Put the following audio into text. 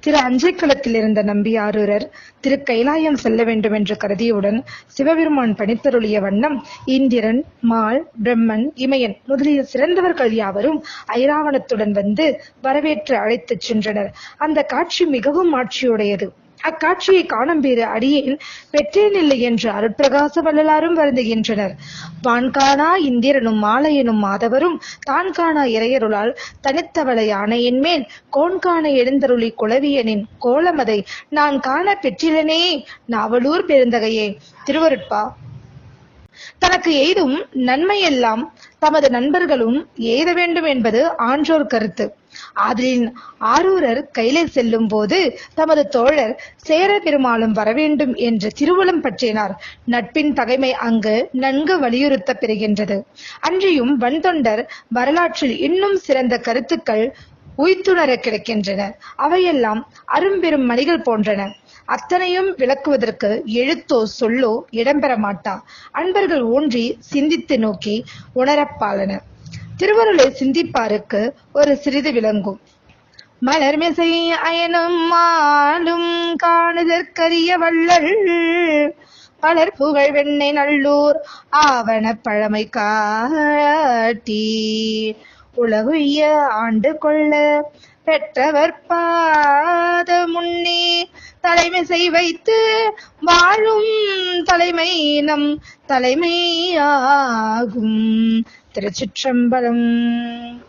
திரு அஞ்சைக்களத்தில் இருந்த நம்பியாரூரர் திரு கைலாயம் செல்ல வேண்டும் என்று கருதியவுடன் சிவபெருமான் பணித்தருளிய வண்ணம் இந்திரன் மால் பிரம்மன் இமயன் முதலிய சிறந்தவர்கள் யாவரும் ஐராவணத்துடன் வந்து வரவேற்று அழைத்துச் சென்றனர். அந்த காட்சி மிகவும் ஆட்சியுடையது. அக்காட்சியை காணும் பேறு அடியேன் பெற்றேனில்லை என்று அருட்பிரகாச வள்ளலாரும் வருந்துகின்றனர். வான்காணா இந்திரனும் மாலையனும் மாதவரும் தான் காணா இறையருளால் தனித்தவளை ஆணையின் மேல் கோன்காண எழுந்தருளி குளவியனின் கோலமதை நான் காண பெற்றிலனே நாவலூர் பெருந்தகையே. திருவருட்பா. தனக்கு எய்தும் நன்மையெல்லாம் தமது நண்பர்களும் எய்த வேண்டும் என்பது ஆன்றோர் கருத்து. ஆதலின் ஆரூரர் கையிலே செல்லும் போது தமது தோழர் சேர பெருமாளும் வரவேண்டும் என்று திருவுளம் பற்றினார். நட்பின் தகைமை அங்கு நன்கு வலியுறுத்த பெறுகின்றது. அன்றியும் வன்தொண்டர் வரலாற்றில் இன்னும் சிறந்த கருத்துக்கள் உய்த்துணர கிடைக்கின்றன. அவையெல்லாம் அரும்பெரும் மணிகள் போன்றன. அத்தனையும் விளக்குவதற்கு எழுத்தோ சொல்லோ இடம்பெற மாட்டா. அன்பர்கள் ஊன்றி சிந்தித்து நோக்கி உணரப்பாலன. திருவருளை சிந்திப்பாருக்கு ஒரு சிறிது விளங்கும். மலர்மிசை அயனும் மாலும் காணுதற்கரிய வள்ளல். பலர் புகழ் வெண்ணை நல்லூர் ஆவண பழமை காட்டி. உலகுய ஆண்டு கொள்ள பெற்றவர் பா பாத முன்னே தலைமிசை வைத்து வாழும் தலைமை நம் தலைமையாகும். திருச்சிற்றம்பலம்.